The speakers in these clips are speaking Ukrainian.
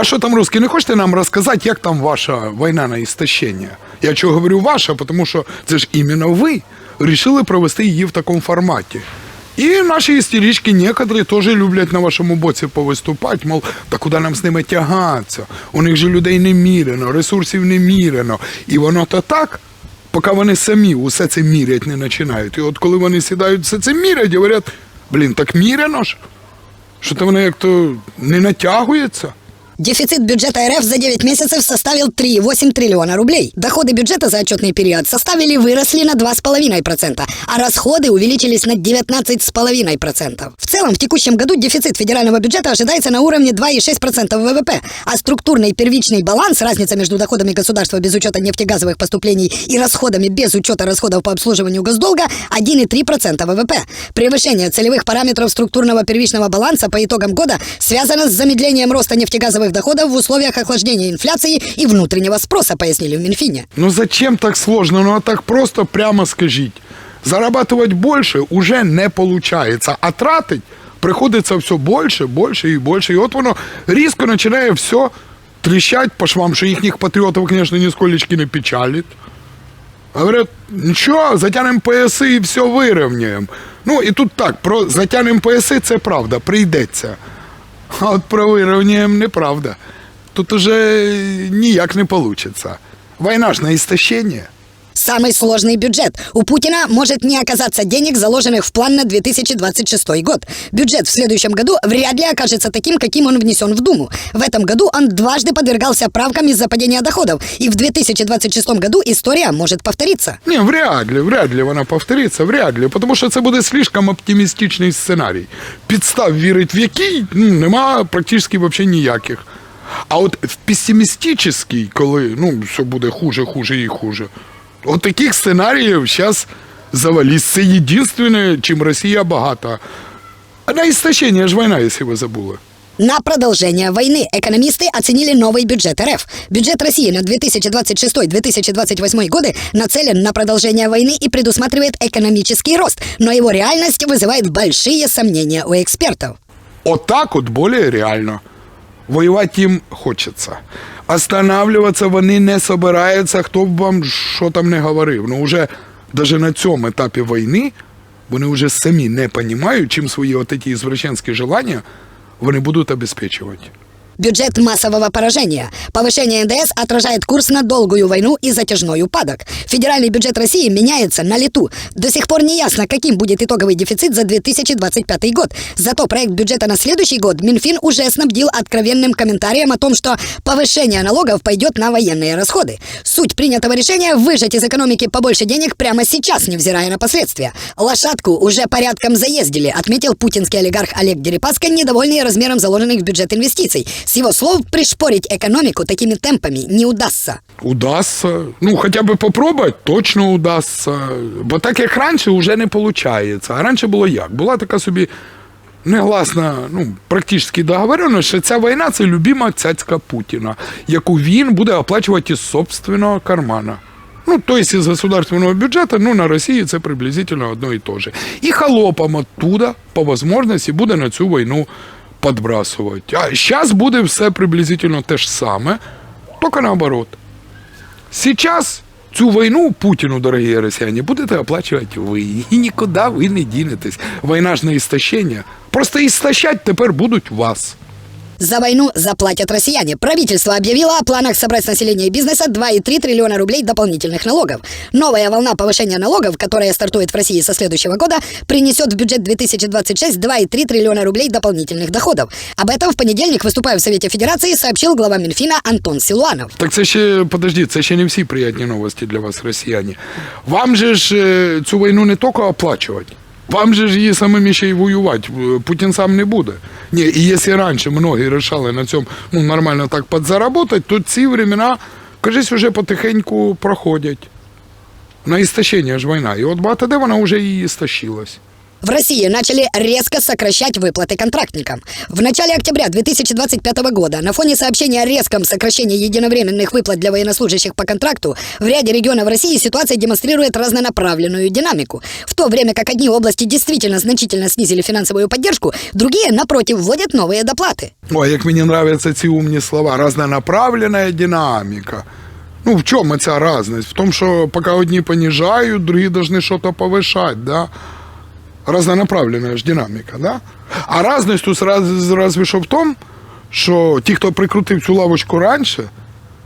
А що там русські? Не хочете нам розказати, як там ваша війна на істощення? Я чого говорю ваша, тому що це ж іменно ви вирішили провести її в такому форматі. І наші істерички некоторі теж люблять на вашому боці повиступати, мов, та куди нам з ними тягатися? У них же людей немірено, ресурсів немірено. І воно то так, поки вони самі усе це мірять не починають. І от коли вони сідають все це мірять, говорять, блін, так міряно ж, що то воно як то не натягується. Дефицит бюджета РФ за 9 месяцев составил 3,8 триллиона рублей. Доходы бюджета за отчетный период составили выросли на 2,5%, а расходы увеличились на 19,5%. В целом, в текущем году дефицит федерального бюджета ожидается на уровне 2,6% ВВП, а структурный первичный баланс, разница между доходами государства без учета нефтегазовых поступлений и расходами без учета расходов по обслуживанию госдолга 1,3% ВВП. Превышение целевых параметров структурного первичного баланса по итогам года связано с замедлением роста нефтегазовых доходов в условиях охлаждения инфляции и внутреннего спроса, пояснили в Минфине. Ну зачем так сложно? Ну а так просто прямо скажіть. Зарабатывать больше уже не получается, а тратить приходится все больше, больше и больше. И от воно різко починає все тріщать по швам, що їхніх патріотів, звісно, нисколечки не печалить. Говорят, нічого, затягнемо пояси і все вирівняємо. Ну і тут так, про затягнемо пояси це правда, прийдеться. А от про вирівняємо неправда. Тут уже ніяк не вийде. Війна ж на істощення. Самый сложный бюджет. У Путина может не оказаться денег, заложенных в план на 2026 год. Бюджет в следующем году вряд ли окажется таким, каким он внесен в Думу. В этом году он дважды подвергался правкам из-за падения доходов. И в 2026 году история может повториться. Ні, вряд ли, вряд ли вона повториться, вряд ли, тому що це буде слишком оптимістичний сценарій. Підстав вірить в який ну, нема практично взагалі ніяких. А от в песимістичний, коли ну, все буде хуже, хуже і хуже, от таких сценаріїв зараз завались. Це єдине, чим Росія багата. А на істощення ж війна, якщо ви забули. На продолжение войны экономисты оценили новый бюджет РФ. Бюджет России на 2026-2028 годы нацелен на продолжение войны и предусматривает экономический рост, но его реальность вызывает большие сомнения у экспертов. Отак от более реально. Воювати їм хочеться. Останавливатися вони не собираються, хто б вам що там не говорив. Ну, вже навіть на цьому етапі війни вони вже самі не розуміють, чим свої ці извращенські желання вони будуть обезпечувати. Бюджет массового поражения. Повышение НДС отражает курс на долгую войну и затяжной упадок. Федеральный бюджет России меняется на лету. До сих пор не ясно, каким будет итоговый дефицит за 2025 год. Зато проект бюджета на следующий год Минфин уже снабдил откровенным комментарием о том, что повышение налогов пойдет на военные расходы. Суть принятого решения – выжать из экономики побольше денег прямо сейчас, невзирая на последствия. Лошадку уже порядком заездили, отметил путинский олигарх Олег Дерипаска, недовольный размером заложенных в бюджет инвестиций. С его слов, пришпорить экономику такими темпами не удастся. Удасться. Ну, хоча б попробувати, точно удасться. Бо так як раніше вже не виходить. А раніше було як? Була така собі негласна, ну, практично договорено, що ця війна це любима цяцька Путіна, яку він буде оплачувати із собственного кармана. Ну, то есть из государственного бюджета, ну, на Росії це приблизительно одно і то же. І холопам оттуда, по возможності, буде на цю війну підбрасувати. А зараз буде все приблизительно те ж саме, тільки наоборот. Сейчас цю війну Путіну, дорогі росіяни, будете оплачувати ви. І нікуди ви не дінетесь. Війна ж на істощення. Просто істощать тепер будуть вас. За войну заплатят россияне. Правительство объявило о планах собрать с населения и бизнеса 2,3 триллиона рублей дополнительных налогов. Новая волна повышения налогов, которая стартует в России со следующего года, принесет в бюджет 2026 2,3 триллиона рублей дополнительных доходов. Об этом в понедельник, выступая в Совете Федерации, сообщил глава Минфина Антон Силуанов. Так це ще, подожди, це ще не всі приятні новості для вас, росіяни. Вам же ж е, цю війну не тільки оплачувати, Вам же ж її самим ще й воювати. Е, Путін сам не буде. Ні, і якщо раніше многі рішали на цьому ну, нормально так підзаработати, то ці времена, кажись, вже потихеньку проходять. На істощення ж війна. І от багато де вона вже і істощилась. В России начали резко сокращать выплаты контрактникам. В начале октября 2025 года на фоне сообщения о резком сокращении единовременных выплат для военнослужащих по контракту в ряде регионов России ситуация демонстрирует разнонаправленную динамику. В то время как одни области действительно значительно снизили финансовую поддержку, другие, напротив, вводят новые доплаты. Ой, як мені нравятся ці умні слова. Разнонаправленная динамика. Ну, в чому ця разность? В тому, що поки одні понижають, другі должны что-то повышать, да? Разнонаправленная ж динамика, да? А разность тут раз, разве що в тому, що ті, хто прикрутив цю лавочку раніше,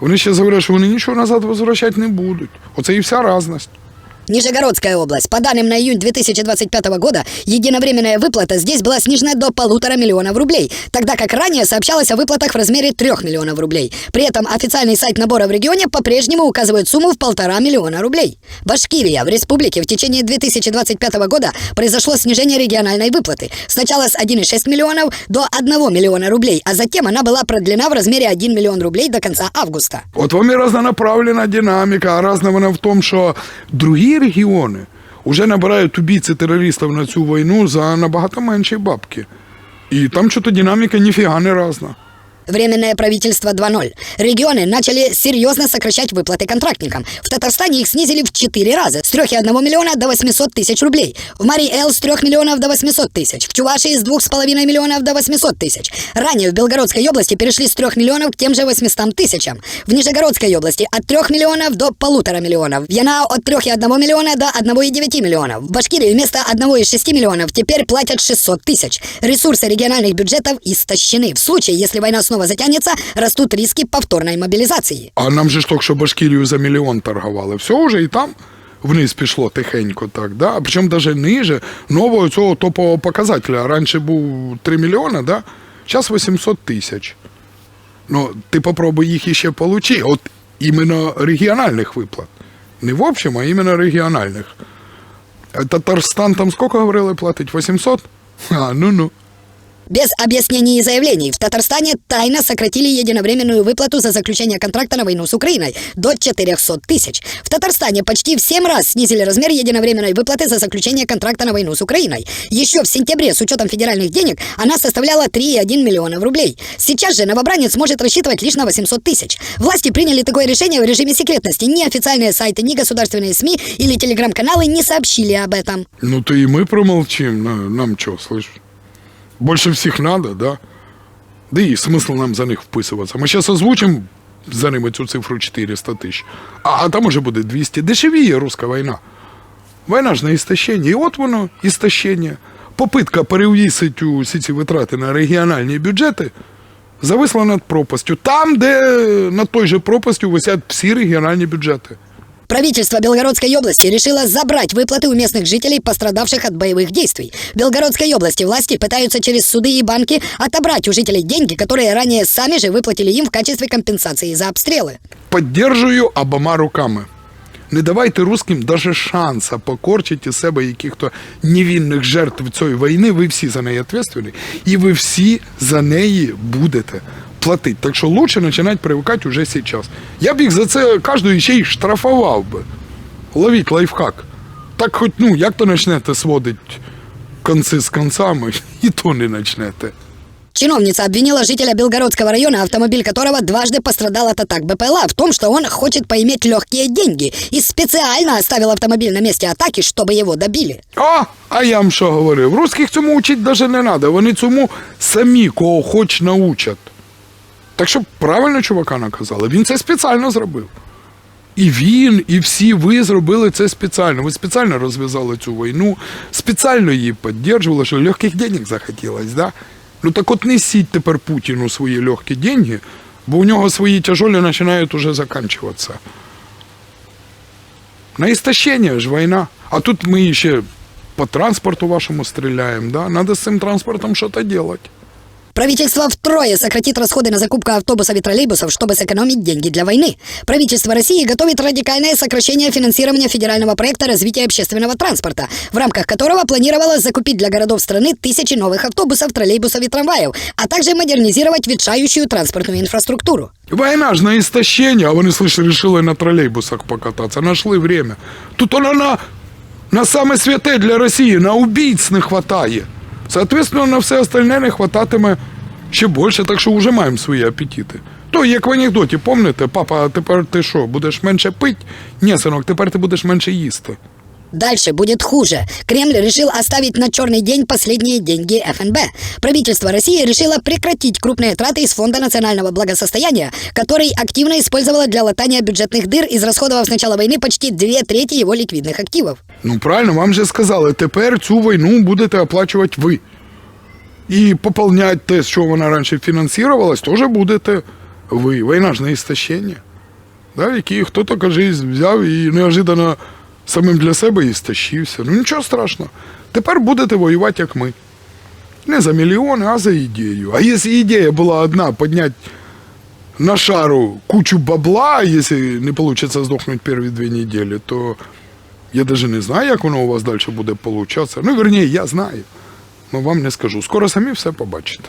вони ще говорять, що вони нічого назад возвращати не будуть. Оце і вся разность. Нижегородская область. По данным на июнь 2025 года, единовременная выплата здесь была снижена до полутора миллионов рублей, тогда как ранее сообщалось о выплатах в размере трех миллионов рублей. При этом официальный сайт набора в регионе по-прежнему указывает сумму в полтора миллиона рублей. Башкирия. В республике в течение 2025 года произошло снижение региональной выплаты. Сначала с 1,6 миллионов до 1 миллиона рублей, а затем она была продлена в размере 1 миллион рублей до конца августа. От вам і разнонаправлена динаміка, а разна вона в тому, що регіони вже набирають убійці терористів на цю війну за набагато менші бабки. І там що-то динаміка ніфіга не разна. Временное правительство 2.0. Регионы начали серьезно сокращать выплаты контрактникам. В Татарстане их снизили в 4 раза. С 3,1 миллиона до 800 тысяч рублей. В Марий-Эл с 3 миллионов до 800 тысяч. В Чувашии с 2,5 миллионов до 800 тысяч. Ранее в Белгородской области перешли с 3 миллионов к тем же 800 тысячам. В Нижегородской области от 3 миллионов до полутора миллионов. В Янао от 3,1 миллиона до 1,9 миллионов. В Башкирии вместо 1,6 миллионов теперь платят 600 тысяч. Ресурсы региональных бюджетов истощены. В случае, если война снова затянется, растут риски повторной мобилизации. А нам же тільки що Башкірію за мільйон торгували. Все вже і там вниз пішло тихенько так, да? А причому навіть ниже нового цього топового показателя. Раніше був 3 мільйони, да? зараз 800 тисяч. Ну, ти попробуй їх іще получи. От іменно регіональних виплат. Не в общем, а іменно регіональних. Татарстан там скільки говорили платить? 800? А, ну-ну. Без объяснений и заявлений в Татарстане тайно сократили единовременную выплату за заключение контракта на войну с Украиной до 400 тысяч. В Татарстане почти в 7 раз снизили размер единовременной выплаты за заключение контракта на войну с Украиной. Еще в сентябре с учетом федеральных денег она составляла 3,1 миллионов рублей. Сейчас же новобранец может рассчитывать лишь на 800 тысяч. Власти приняли такое решение в режиме секретности. Ни официальные сайты, ни государственные СМИ или телеграм-каналы не сообщили об этом. Ну то и мы промолчим. На- Нам что, слышь? Больше всех надо, да? Да и смысл нам за них вписуватися. Ми зараз озвучимо за ними цю цифру 400 тисяч. А, а там уже буде 200. Дешевіє руська війна. Війна ж на істощення. І от воно, істощення. Попитка перевісити усі ці витрати на регіональні бюджети зависла над пропастю. Там, де над той же пропастю висять всі регіональні бюджети. Правительство Белгородской области решило забрать выплаты у местных жителей, пострадавших от боевых действий. В Белгородской области власти пытаются через суды и банки отобрать у жителей деньги, которые ранее сами же выплатили им в качестве компенсации за обстрелы. Поддержую обома руками. Не давайте русским даже шанса покорчити із себе яких-то невинних жертв цієї війни. Ви всі за неї відповідальні, і ви всі за неї будете платити. Так що лучше починати привикати уже зараз. Я б їх за це кожного ще й штрафував би. Ловіть лайфхак. Так хоч, ну, як то почнете сводити конці з концами, і то не почнете. Чиновница обвинила жителя Белгородского района, автомобиль которого дважды пострадал от атак БПЛА, в том, что он хочет поиметь легкие деньги и специально оставил автомобиль на месте атаки, чтобы его добили. А, а я вам що говорив? Русських цьому учить навіть не треба. Вони цьому самі кого хоч научать. Так що правильно чувака наказали. Він це спеціально зробив. І він, і всі ви зробили це спеціально. Ви спеціально розв'язали цю війну, спеціально її підтримували, що легких денег захотілось, да? Ну так от несіть тепер Путіну свої легкі деньги, бо у нього свої тяжолі починають уже закінчуватися. На истощение ж война. А тут мы еще по транспорту вашему стреляем, да? Надо с этим транспортом что-то делать. Правительство втрое сократит расходы на закупку автобусов и троллейбусов, чтобы сэкономить деньги для войны. Правительство России готовит радикальное сокращение финансирования федерального проекта развития общественного транспорта, в рамках которого планировалось закупить для городов страны тысячи новых автобусов, троллейбусов и трамваев, а также модернизировать ветшающую транспортную инфраструктуру. Война ж на истощение, а вони, слышь, решили на троллейбусах покататься. Нашли время. Тут она на, На саме святе для Росії, на убійць не вистачає. Соответственно, на все остальне не хвататиме ще більше, так що вже маємо свої апетити. То як в анекдоті, помните, папа, а тепер ти що, будеш менше пить? Ні, синок, тепер ти будеш менше їсти. Дальше будет хуже. Кремль решил оставить на черный день последние деньги ФНБ. Правительство России решило прекратить крупные траты из Фонда национального благосостояния, который активно использовало для латания бюджетных дыр, израсходовав с начала войны почти две трети его ликвидных активов. Ну правильно, вам же сказали, тепер цю війну будете оплачувати ви. І поповняти те, що вона раніше фінансувалась, теж будете ви. Війна ж не істощення. Да, який хто-то, каже, взяв і неожиданно самим для себе і стащився. Ну нічого страшного. Тепер будете воювати, як ми. Не за мільйони, а за ідею. А якщо ідея була одна підняти на шару кучу бабла, якщо не вийде здохнути перші дві неділі, то я даже не знаю, як воно у вас далі буде получатися. Ну, верніше, я знаю. Но вам не скажу. Скоро самі все побачите.